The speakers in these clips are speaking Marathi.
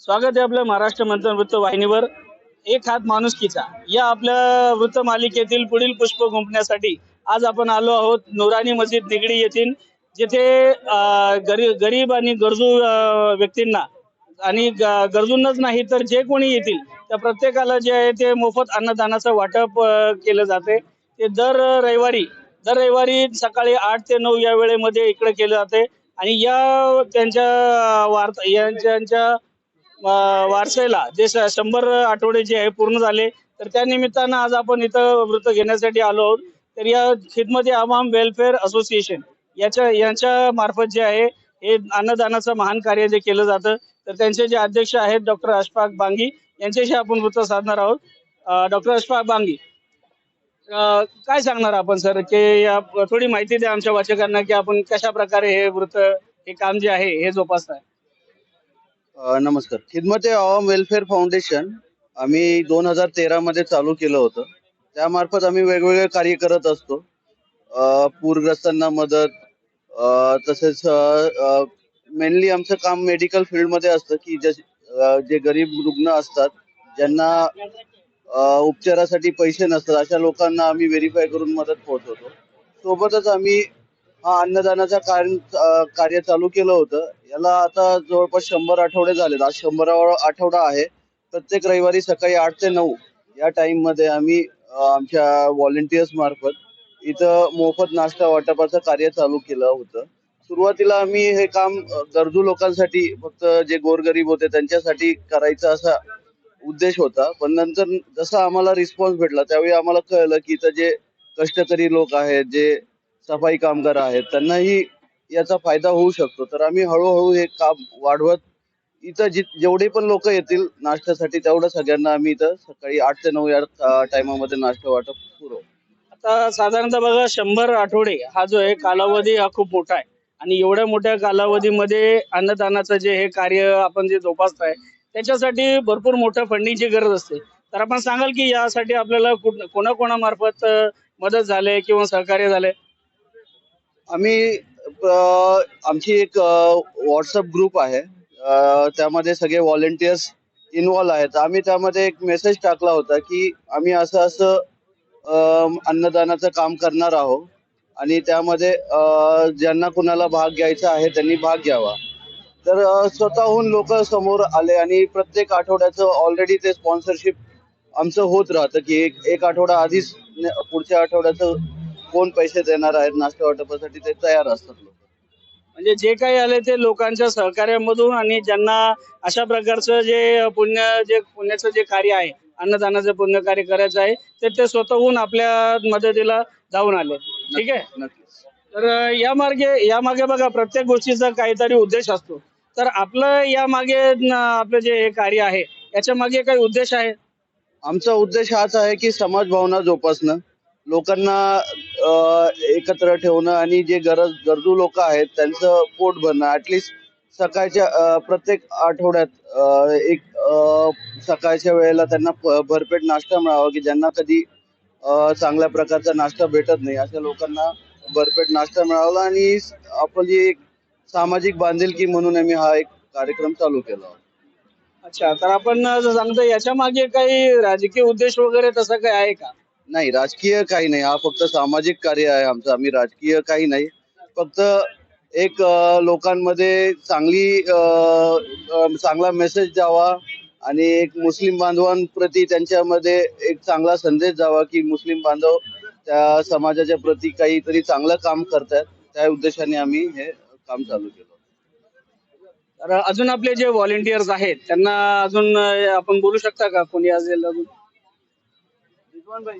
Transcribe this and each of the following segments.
स्वागत आहे आपल्या महाराष्ट्र मंथन वृत्त वाहिनीवर. एक हात माणुसकीचा. या आपल्या वृत्त मालिकेतील पुढील पुष्प गुंपण्यासाठी आज आपण आलो आहोत नुरानी मस्जिद निगडी येथील जिथे गरीब गरीब आणि गरजू व्यक्तींना आणि गरजूंनाच नाही तर जे कोणी येतील त्या प्रत्येकाला जे आहे ते मोफत अन्नदानाचं वाटप केलं जाते. ते दर रविवारी दर रविवारी सकाळी आठ ते नऊ या वेळेमध्ये इकडे केलं जाते. आणि या त्यांच्या वार्ता यांच्या वारसेला जे शंभर आठवडे जे आहे पूर्ण झाले तर त्या निमित्तानं आज आपण इथं वृत्त घेण्यासाठी आलो आहोत. तर या खिदमती आवाम वेलफेअर असोसिएशन याच्या यांच्या मार्फत जे आहे हे अन्नदानाचं महान कार्य जे केलं जातं. तर त्यांचे जे अध्यक्ष आहेत डॉक्टर अशफाक बांगी यांच्याशी आपण वृत्त साधणार आहोत. डॉक्टर अशफाक बांगी काय सांगणार आपण सर? की या थोडी माहिती द्या आमच्या वाचकांना की आपण कशा प्रकारे हे वृत्त हे काम जे आहे हे जोपासत आहे नमस्कार. खिदमत आवाम वेलफेअर फाउंडेशन आम्ही दोन हजार तेरा मध्ये चालू केलं होतं. त्यामार्फत आम्ही वेगवेगळे कार्य करत असतो. पूरग्रस्तांना मदत तसेच मेनली आमचं काम मेडिकल फील्डमध्ये असतं की जे जे गरीब रुग्ण असतात ज्यांना उपचारासाठी पैसे नसतात अशा लोकांना आम्ही व्हेरीफाय करून मदत पोहोचवतो. सोबतच आम्ही हा अन्नदानाचा कार्य कार्य चालू केलं होतं. याला आता जवळपास शंभर आठवडे झालेत. आज शंभरावा आठवडा आहे. प्रत्येक रविवारी सकाळी आठ ते नऊ या टाइममध्ये आम्ही आमच्या व्हॉलेंटियर्स मार्फत इथं मोफत नाश्ता वाटपाचं कार्य चालू केलं होतं. सुरुवातीला आम्ही हे काम गरजू लोकांसाठी फक्त जे गोरगरीब होते त्यांच्यासाठी करायचा असा उद्देश होता. पण नंतर जसा आम्हाला रिस्पॉन्स भेटला त्यावेळी आम्हाला कळलं की इथं जे कष्टकरी लोक आहेत जे सफाई कामगार आहेत त्यांनाही याचा फायदा होऊ शकतो. तर आम्ही हळूहळू हे काम वाढवत इथं जि जेवढे पण लोक येतील नाश्त्यासाठी तेवढं सगळ्यांना आम्ही इथं सकाळी आठ ते नऊ या टायमामध्ये नाश्ता वाटप पुरवू आता साधारणतः बघा शंभर आठवडे हा जो आहे कालावधी हा खूप मोठा आहे. आणि एवढ्या मोठ्या कालावधीमध्ये अन्नदानाचं जे हे कार्य आपण जे जोपासताय त्याच्यासाठी भरपूर मोठं फंडिंगची गरज असते. तर आपण सांगाल की यासाठी आपल्याला कोणाकोणामार्फत मदत झाले किंवा सहकार्य झाले आम्ही आमची एक व्हॉट्सअप ग्रुप आहे. त्यामध्ये सगळे व्हॉलेंटियर्स इन्व्हॉल्व आहेत. आम्ही त्यामध्ये एक मेसेज टाकला होता की आम्ही असं असं अन्नदानाचं काम करणार आहोत आणि त्यामध्ये ज्यांना कुणाला भाग घ्यायचा आहे त्यांनी भाग घ्यावा. तर स्वतःहून लोक समोर आले आणि प्रत्येक आठवड्याचं ऑलरेडी ते स्पॉन्सरशिप आमचं होत राहतं की एक एक आठवडा आधीच पुढच्या आठवड्याचं कोण पैसे देणार आहेत नाश्ता वाटपासाठी ते तयार असतात लोक. म्हणजे जे काही आले ते लोकांच्या सहकार्यामधून आणि ज्यांना अशा प्रकारचं जे पुण्य जे पुण्याचं जे कार्य आहे अन्नदानाचं पुण्य कार्य करायचं आहे ते ते स्वतःहून आपल्या मदतीला धावून आले. ठीक आहे? नक्कीच तर या मार्गे या मागे बघा प्रत्येक गोष्टीचा काहीतरी उद्देश असतो. तर आपलं या मागे आपलं जे हे कार्य आहे याच्या मागे काही उद्देश आहे? आमचा उद्देश हाच आहे की समाज भावना जोपासणं. लोकांना एकत्र ठेवणं आणि जे गरज गरजू लोक आहेत त्यांचं पोट भरणं. ऍटलिस्ट सकाळच्या प्रत्येक आठवड्यात एक सकाळच्या वेळेला त्यांना भरपेट नाश्ता मिळावा की ज्यांना कधी चांगल्या प्रकारचा नाश्ता भेटत नाही. अशा लोकांना भरपेट नाश्ता मिळावा आणि आपली एक सामाजिक बांधिलकी म्हणून आम्ही हा एक कार्यक्रम चालू केला. होता अच्छा तर आपण सांगतो याच्या मागे काही राजकीय उद्देश वगैरे तसा काही आहे का? नाही राजकीय काही नाही. हा फक्त सामाजिक कार्य आहे आमचं. आम्ही राजकीय काही नाही. फक्त एक लोकांमध्ये चांगली चांगला मेसेज जावा आणि एक मुस्लिम बांधवांप्रती त्यांच्यामध्ये एक चांगला संदेश जावा की मुस्लिम बांधव त्या समाजाच्या प्रती काहीतरी चांगलं काम करतात त्या उद्देशाने आम्ही हे काम चालू केलं. तर अजून आपले जे व्हॉलेंटियर्स आहेत त्यांना अजून आपण बोलू शकता का? कोणी असेल अजून? भाई.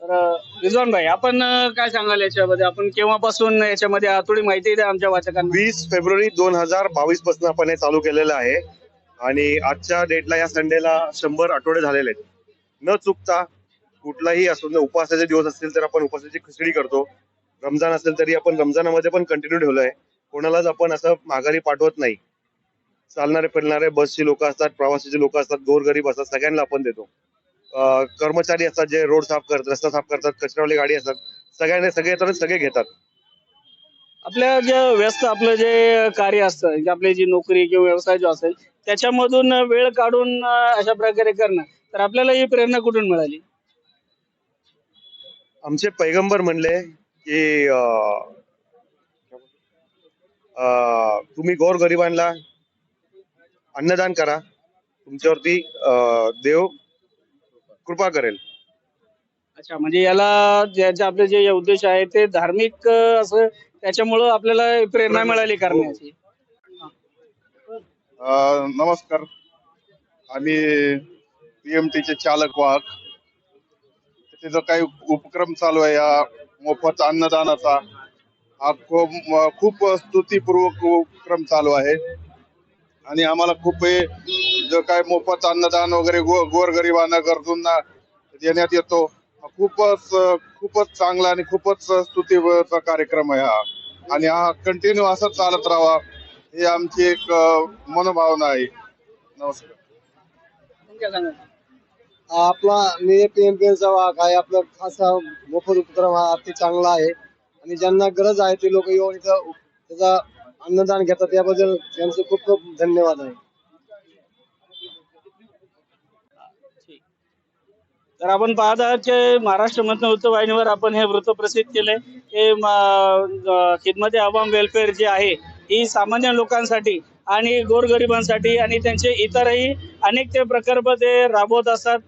तर रिजवान भाई आपण अं, काय सांगाल याच्यामध्ये? आपण केव्हापासून याच्यामध्ये आहात? थोडी माहिती द्या आमच्या वाचकांना. वीस फेब्रुवारी दोन हजार बावीसपासून आपण हे चालू केलेलं आहे. आणि आजच्या डेटला या संडेला शंभर आठवडे झालेले आहेत. न चुकता कुठलाही असो न उपवासाचे दिवस असतील तर आपण उपवासाची खिचडी करतो. रमजान असेल तरी आपण रमजानामध्ये पण कंटिन्यू ठेवलंय कोणालाच आपण असं माघारी पाठवत नाही. चालणारे फिरणारे बसची लोक असतात प्रवासीचे लोक असतात गोरगरीब असतात सगळ्यांना आपण देतो. कर्मचारी असतात जे रोड साफ करतात रस्ता साफ करतात कचरावाली गाडी असतात सगळ्यांनी सगळे येतात सगळे घेतात. आपल्या जे व्यस्त आपलं जे कार्य असतं आपली जी नोकरी किंवा व्यवसाय जो असेल त्याच्यामधून वेळ काढून अशा प्रकारे करणं तर आपल्याला ही प्रेरणा कुठून मिळाली? आमचे पैगंबर म्हणले की तुम्ही गोर गरिबांना अन्नदान करा तुमच्यावरती देव कृपा करेल. अच्छा म्हणजे याला ज्याचे आपले जे उद्देश आहे ते धार्मिक अं, असं त्याच्यामुळं आपल्याला प्रेरणा मिळाली करण्याची. अ, नमस्कार. आम्ही पीएमटीचे चालक वाहक. तिथं काही उपक्रम चालू आहे या मोफत अन्नदानाचा हा खूप म- खूप स्तुतीपूर्वक उपक्रम चालू आहे. आणि आम्हाला खूप हे जो काय मोफत अन्नदान वगैरे गो गोरगरिबांना गरजूंना देण्यात येतो. खूपच खूपच चांगला आणि खूपच स्तुतीचा कार्यक्रम आहे हा. आणि हा कंटिन्यू असं चालत राहावा ही आमची एक मनोभावना आहे. नमस्कार. आपला मी पीएमपीएलचा वाहक आहे. आपला खास मोफत उपक्रम हा अति चांगला आहे. आणि ज्यांना गरज आहे ते लोक येऊन इथं त्याचा अन्नदान घेतात. याबद्दल त्यांचे खूप खूप धन्यवाद आहे. तर आपण पाहत आहात की महाराष्ट्र मधन वृत्तवाहिनीवर आपण हे वृत्त प्रसिद्ध केले हे म- आवाम वेलफेअर जे आहे ही सामान्य लोकांसाठी आणि गोरगरिबांसाठी आणि त्यांचे इतरही अनेक ते प्रकल्प ते राबवत असतात.